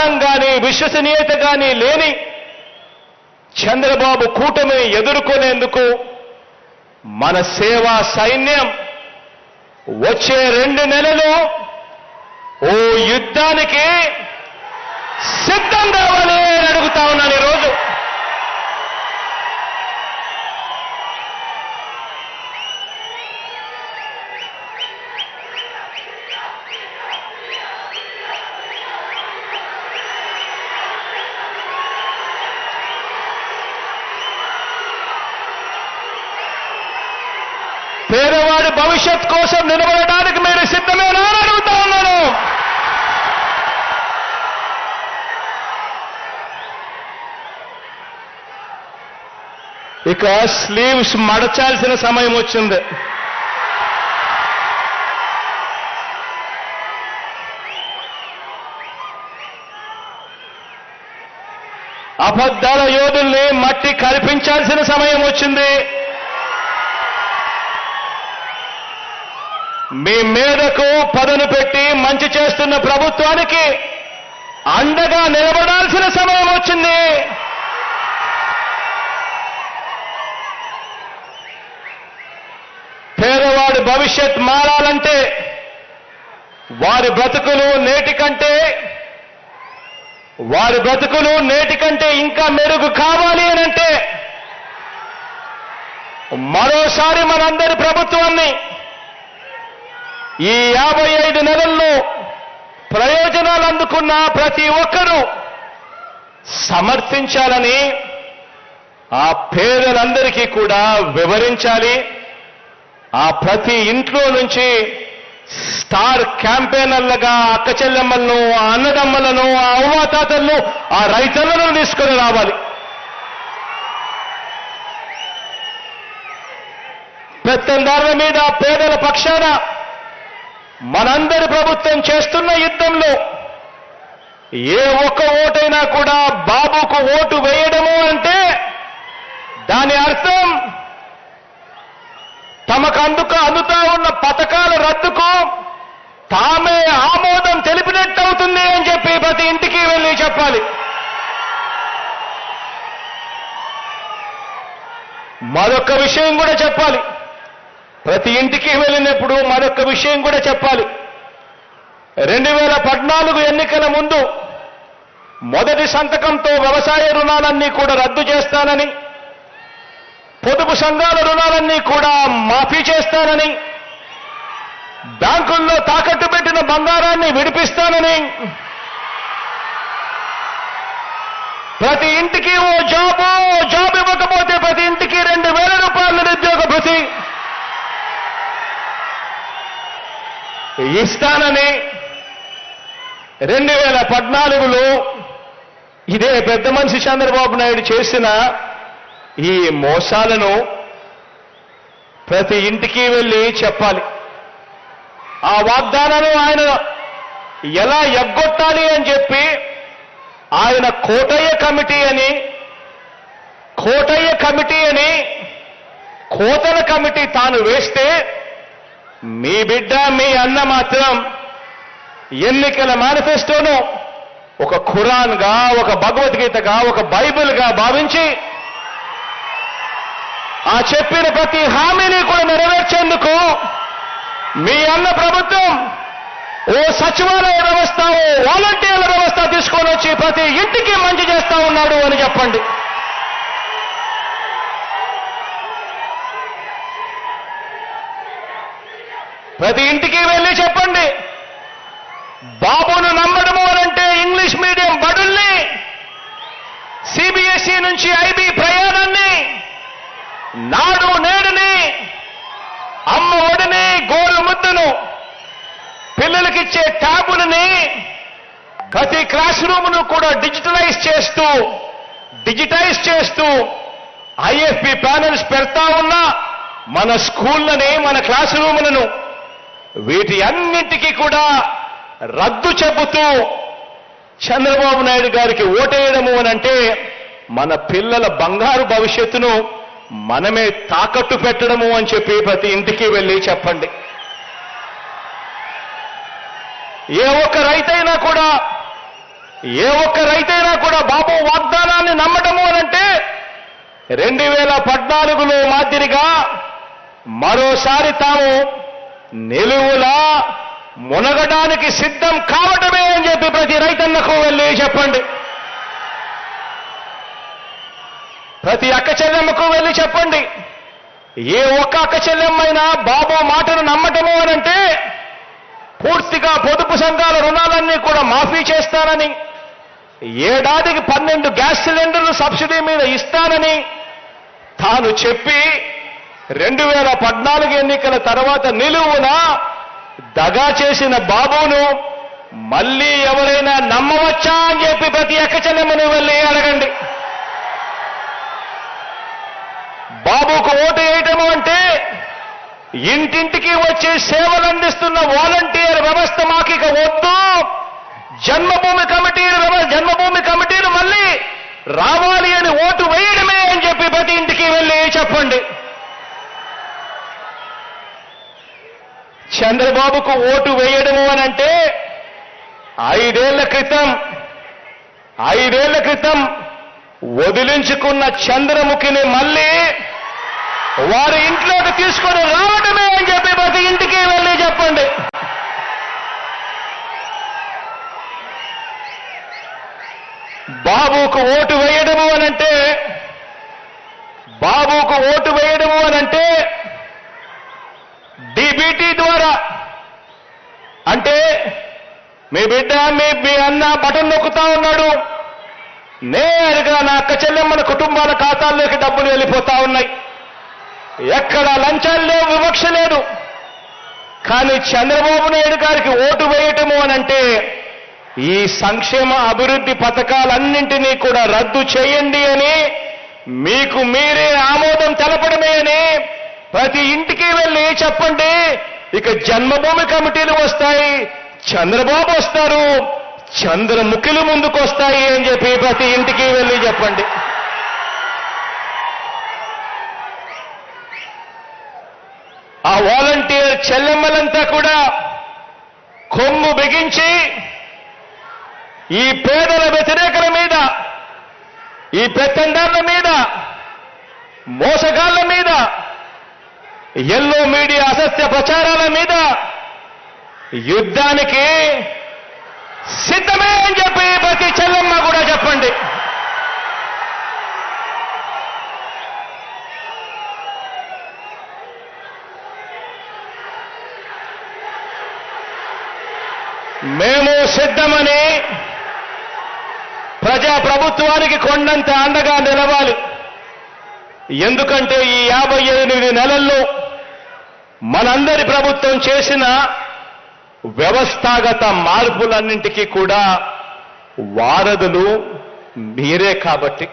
బలం గాని విశ్వసనీయత కానీ లేని చంద్రబాబు కూటమిని ఎదుర్కొనేందుకు మన సేవా సైన్యం వచ్చే రెండు నెలలు ఓ యుద్ధానికి సిద్ధం కావాలి అని అడుగుతా ఉన్నాను ఈరోజు పేదవాడి భవిష్యత్ కోసం నిలబడటానికి మీరు సిద్ధమేనా అని అడుగుతా ఉన్నాను ఇక స్లీవ్స్ మడచాల్సిన సమయం వచ్చింది. అబద్ధాల యోధుల్ని మట్టి కల్పించాల్సిన సమయం వచ్చింది. మీ మీదకు పదను పెట్టి మంచి చేస్తున్న ప్రభుత్వానికి అండగా నిలబడాల్సిన సమయం వచ్చింది. పేదవాడి భవిష్యత్ మారాలంటే వారి బ్రతుకులు నేటి కంటే వారి బ్రతుకులు నేటి కంటే ఇంకా మెరుగు కావాలి అని అంటే మరోసారి మనందరి ప్రభుత్వాన్ని ఈ యాభై ఐదు నెలల్లో ప్రయోజనాలు అందుకున్న ప్రతి ఒక్కరూ సమర్థించాలని ఆ పేదలందరికీ కూడా వివరించాలి. ఆ ప్రతి ఇంట్లో నుంచి స్టార్ క్యాంపెయినర్లుగా అక్క చెల్లెమ్మలను ఆ అన్నదమ్మలను ఆ అవ్వాతాతలను ఆ రైతులను తీసుకొని రావాలి. పెత్తందారుల మీద పేదల పక్షాన మనందరి ప్రభుత్వం చేస్తున్న యుద్ధంలో ఏ ఒక్క ఓటైనా కూడా బాబుకు ఓటు వేయడము అంటే దాని అర్థం తమకు అందుకు అందుతా ఉన్న పథకాల రద్దుకు తామే ఆమోదం తెలిపినట్టు అవుతుంది అని చెప్పి ప్రతి ఇంటికి వెళ్ళి చెప్పాలి. మరొక విషయం కూడా చెప్పాలి. ప్రతి ఇంటికి వెళ్ళినప్పుడు మరొక విషయం కూడా చెప్పాలి. రెండు వేల పద్నాలుగు ఎన్నికల ముందు మొదటి సంతకంతో వ్యవసాయ రుణాలన్నీ కూడా రద్దు చేస్తానని పొదుపు సంఘాల రుణాలన్నీ కూడా మాఫీ చేస్తానని బ్యాంకుల్లో తాకట్టు పెట్టిన బంగారాన్ని విడిపిస్తానని ప్రతి ఇంటికి ఓ జాబు ఓ జాబ్ ఇవ్వకపోతే ప్రతి ఇంటికి రెండు వేల రూపాయల నిరుద్యోగ భృతి ఇస్తానని రెండు వేల పద్నాలుగులో ఇదే పెద్ద మనిషి చంద్రబాబు నాయుడు చేసిన ఈ మోసాలను ప్రతి ఇంటికి వెళ్ళి చెప్పాలి. ఆ వాగ్దానాలు ఆయన ఎలా ఎగ్గొట్టాలి అని చెప్పి ఆయన కోటయ్య కమిటీ అని కోటయ్య కమిటీ అని కోతల కమిటీ తాను వేస్తే మీ బిడ్డ మీ అన్న మాత్రం ఎన్నికల మేనిఫెస్టోను ఒక ఖురాన్గా ఒక భగవద్గీతగా ఒక బైబిల్గా భావించి ఆ చెప్పిన ప్రతి హామీని కూడా నెరవేర్చేందుకు మీ అన్న ప్రభుత్వం ఓ సచివాలయ వ్యవస్థ ఓ వాలంటీర్ల వ్యవస్థ తీసుకొని వచ్చి ప్రతి ఇంటికి మంచి చేస్తా ఉన్నాడు అని చెప్పండి. ప్రతి ఇంటికి వెళ్ళి చెప్పండి. బాబును నమ్మడము అనంటే ఇంగ్లీష్ మీడియం బడుల్ని సిబిఎస్ఈ నుంచి ఐబీ ప్రయాణాన్ని నాడు నేడుని అమ్మ ఒడిని గోరు ముద్దును పిల్లలకిచ్చే ట్యాబులని ప్రతి క్లాస్ రూమ్ను కూడా డిజిటలైజ్ చేస్తూ డిజిటైజ్ చేస్తూ ఐఎఫ్పి ప్యానల్స్ పెడతా ఉన్నా మన స్కూళ్ళని మన క్లాస్ రూములను వీటి అన్నింటికీ కూడా రద్దు చెబుతూ చంద్రబాబు నాయుడు గారికి ఓటేయడము అని అంటే మన పిల్లల బంగారు భవిష్యత్తును మనమే తాకట్టు పెట్టడము అని చెప్పి ప్రతి ఇంటికి వెళ్ళి చెప్పండి. ఏ ఒక్క రైతైనా కూడా ఏ ఒక్క రైతైనా కూడా బాబు వాగ్దానాన్ని నమ్మటము అనంటే రెండు వేల పద్నాలుగులో మాదిరిగా మరోసారి తాము నిలువులా మునగడానికి సిద్ధం కావటమే అని చెప్పి ప్రతి రైతన్నకు వెళ్ళి చెప్పండి. ప్రతి అక్క చెల్లెమ్మకు వెళ్ళి చెప్పండి. ఏ ఒక్క అక్క చెల్లెమ్మైనా బాబు మాటను నమ్మటము అనంటే పూర్తిగా పొదుపు సంఘాల రుణాలన్నీ కూడా మాఫీ చేస్తానని ఏడాదికి పన్నెండు గ్యాస్ సిలిండర్లు సబ్సిడీ మీద ఇస్తానని తాను చెప్పి రెండు వేల పద్నాలుగు ఎన్నికల తర్వాత నిలువున దగా చేసిన బాబును మళ్ళీ ఎవరైనా నమ్మవచ్చా అని చెప్పి ప్రతి ఎక్కచెల్లెమ్మని వెళ్ళి అడగండి. బాబుకు ఓటు వేయటము అంటే ఇంటింటికి వచ్చి సేవలు అందిస్తున్న వాలంటీర్ వ్యవస్థ మాకిక వద్దు. జన్మభూమి కమిటీలు జన్మభూమి కమిటీలు మళ్ళీ రావాలి అని ఓటు వేయడమే అని చెప్పి ప్రతి ఇంటికి వెళ్ళి చెప్పండి. చంద్రబాబుకు ఓటు వేయడము అని అంటే ఐదేళ్ళ క్రితం ఐదేళ్ళ క్రితం వదిలించుకున్న చంద్రముఖిని మళ్ళీ వారి ఇంట్లోకి తీసుకొని రావడమే అని చెప్పి ప్రతి ఇంటికి వెళ్ళి చెప్పండి. బాబుకు ఓటు వేయడము అనంటే బాబుకు ఓటు వేయడము అనంటే మీ బిడ్డ మీ మీ అన్న బటన్ నొక్కుతా ఉన్నాడు. నేరుగా నా అక్క చెల్లెమ్మల కుటుంబాల ఖాతాల్లోకి డబ్బులు వెళ్ళిపోతా ఉన్నాయి. ఎక్కడ లంచాలు లేవు వివక్ష లేదు. కానీ చంద్రబాబు నాయుడు గారికి ఓటు వేయటము అనంటే ఈ సంక్షేమ అభివృద్ధి పథకాలన్నింటినీ కూడా రద్దు చేయండి అని మీకు మీరే ఆమోదం తెలపడమే అని ప్రతి ఇంటికి వెళ్ళి చెప్పండి. ఇక జన్మభూమి కమిటీలు వస్తాయి. చంద్రబాబు వస్తారు. చంద్రముఖులు ముందుకు వస్తాయి అని చెప్పి ప్రతి ఇంటికి వెళ్ళి చెప్పండి. ఆ వాలంటీర్ చెల్లెమ్మలంతా కూడా కొమ్ము బిగించి ఈ పేదల వ్యతిరేకల మీద ఈ పెత్తందారుల మీద మోసగాళ్ళ మీద ఎల్లో మీడియా అసత్య ప్రచారాల మీద యుద్ధానికి సిద్ధమే అని చెప్పి ప్రతి చెల్లమ్మ కూడా చెప్పండి. మేము సిద్ధమని ప్రజా ప్రభుత్వానికి కొండంత అండగా నిలవాలి. ఎందుకంటే ఈ యాభై ఎనిమిది నెలల్లో మనందరి ప్రభుత్వం చేసిన వ్యవస్థాగత మార్పులన్నింటికీ కూడా వారధులు మీరే కాబట్టి.